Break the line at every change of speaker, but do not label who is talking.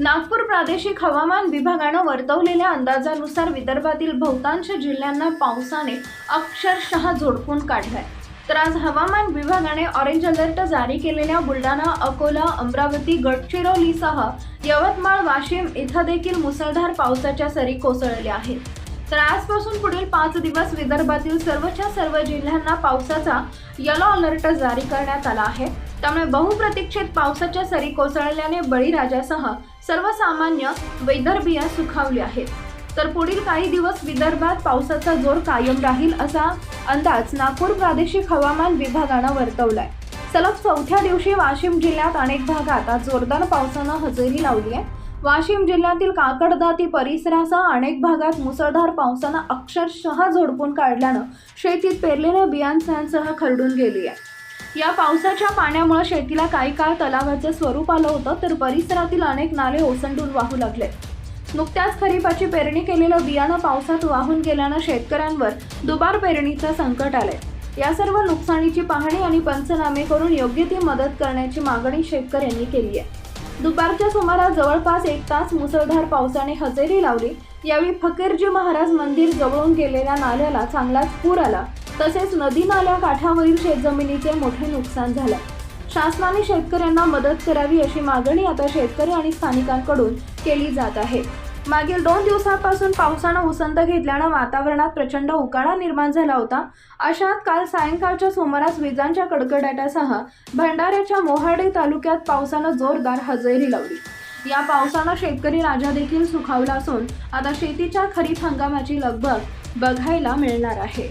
नागपूर प्रादेशिक हवामान विभागानं वर्तवलेल्या अंदाजानुसार विदर्भातील बहुतांश जिल्ह्यांना पावसाने अक्षरशः झोडपून काढलाय. तर आज हवामान विभागाने ऑरेंज अलर्ट जारी केलेल्या बुलढाणा अकोला अमरावती गडचिरोलीसह यवतमाळ वाशिम इथं देखील मुसळधार पावसाच्या सरी कोसळल्या आहेत. तर आजपासून पुढील पाच दिवस विदर्भातील सर्वच्या सर्व जिल्ह्यांना पावसाचा येलो अलर्ट जारी करण्यात आला आहे. त्यामुळे बहुप्रतीक्षित पावसाच्या सरी कोसळल्याने बळीराजासह सर्वसामान्य वैदर्भीय सुखावले आहेत. तर पुढील काही दिवस विदर्भात पावसाचा जोर कायम राहील असा अंदाज नागपूर प्रादेशिक हवामान विभागानं वर्तवलाय. सलग चौथ्या दिवशी वाशिम जिल्ह्यात अनेक भागात आज जोरदार पावसानं हजेरी लावली आहे. वाशिम जिल्ह्यातील काकडदाती परिसरासह अनेक भागात मुसळधार पावसानं अक्षरशः झोडपून काढल्यानं शेतीत पेरलेल्या बियांसह खरडून गेली आहे. या पावसाच्या पाण्यामुळे शेतीला काही काळ तलावाचं स्वरूप आलं होतं तर परिसरातील अनेक नाले ओसंडून वाहू लागले. नुकत्याच खरीपाची पेरणी केलेलं बियाणं पावसात वाहून गेल्यानं शेतकऱ्यांवर दुबार पेरणीचं संकट आलंय. या सर्व नुकसानीची पाहणी आणि पंचनामे करून योग्य ती मदत करण्याची मागणी शेतकऱ्यांनी केली आहे. दुपारच्या सुमारास जवळपास एक तास मुसळधार पावसाने हजेरी लावली. यावेळी फकीरजी महाराज मंदिर जवळून गेलेल्या नाल्याला चांगलाच पूर आला. तसेच नदी नाल्या काठावरील शेतजमिनीचे मोठे नुकसान झाले. शासनाने शेतकऱ्यांना मदत करावी अशी मागणी आता शेतकरी आणि स्थानिकांकडून केली जात आहे. मागील दोन दिवसांपासून पावसानं उसंत घेतल्यानं वातावरणात प्रचंड उकाडा निर्माण झाला होता. अशात काल सायंकाळच्या सुमारास विजांच्या कडकडाटासह भंडाऱ्याच्या मोहाडे तालुक्यात पावसानं जोरदार हजेरी लावली. या पावसानं शेतकरी राजा देखील सुखावला असून आता शेतीच्या खरीप हंगामाची लगबग बघायला मिळणार आहे.